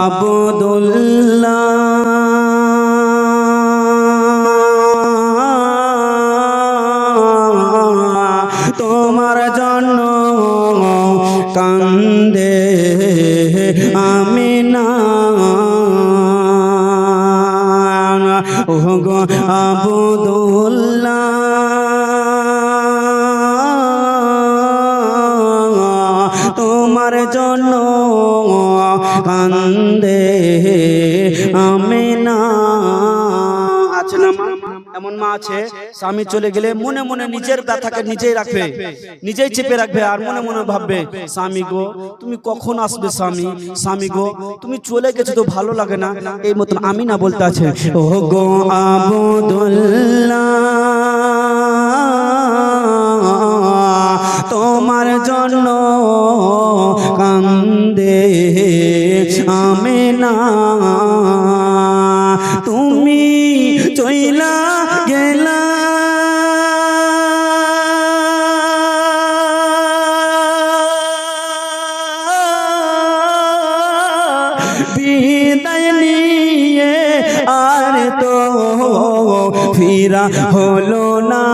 আবদুল্লাহ তোমার জন্য কান্দে আমি না ওগো আবদুল্লাহ। তোমার জন্য কান্দে আমি না এমন মা আছে, স্বামী চলে গেলে মনে মনে নিজের ব্যথাকে নিজেই রাখবে, নিজেই চেপে রাখবে আর মনে মনে ভাববে, স্বামী গো, তুমি কখন আসবে স্বামী? স্বামী গো, তুমি চলে গেছো তো ভালো লাগে না। এই মতন আমি না বলতে আছে ও গো আবদুল্লাহ তোমার জন্য কান্দে আমি না। তুমি চইলা গেলা। আর তো ফিরা হলো না।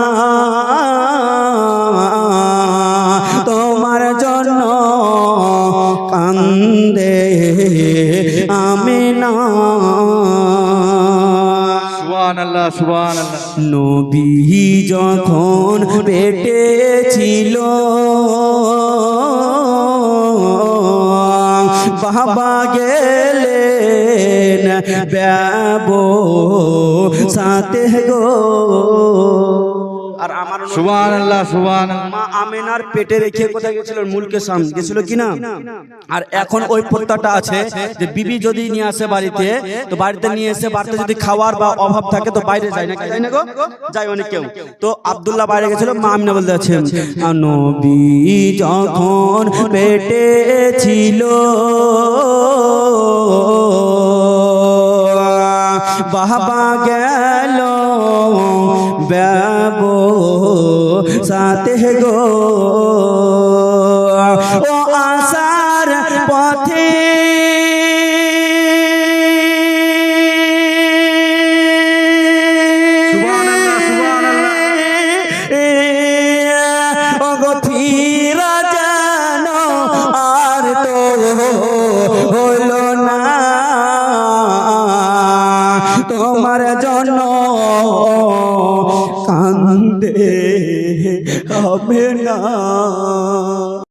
কান্দে আমি না নবী যখন পেটে ছিল বাবা গেলেন ব্যাবো সাথে গো। আর আমার সুবহান আল্লাহ সুবহান মা আমেনার পেটে রেখে কোথায় গেছিল? মুলকে সাম গেছিল কিনা আর এখন ওই প্রত্যাটা আছে যে বিবি যদি নিয়ে আসে বাড়িতে তো বাড়িতে নিয়ে এসে বাড়িতে যদি খাওয়ার বা অভাব থাকে তো বাইরে যায় না যায় না গো? যায় অনেক কেউ। তো আব্দুল্লাহ বাইরে গেছিল মা আমিনা বলতে আছেন নবী যখন পেটে ছিল বাবা গেল ব্যবো সাথে গো। ও আসার পথে। ফিরা জানো আর তো হলো দে হবে না।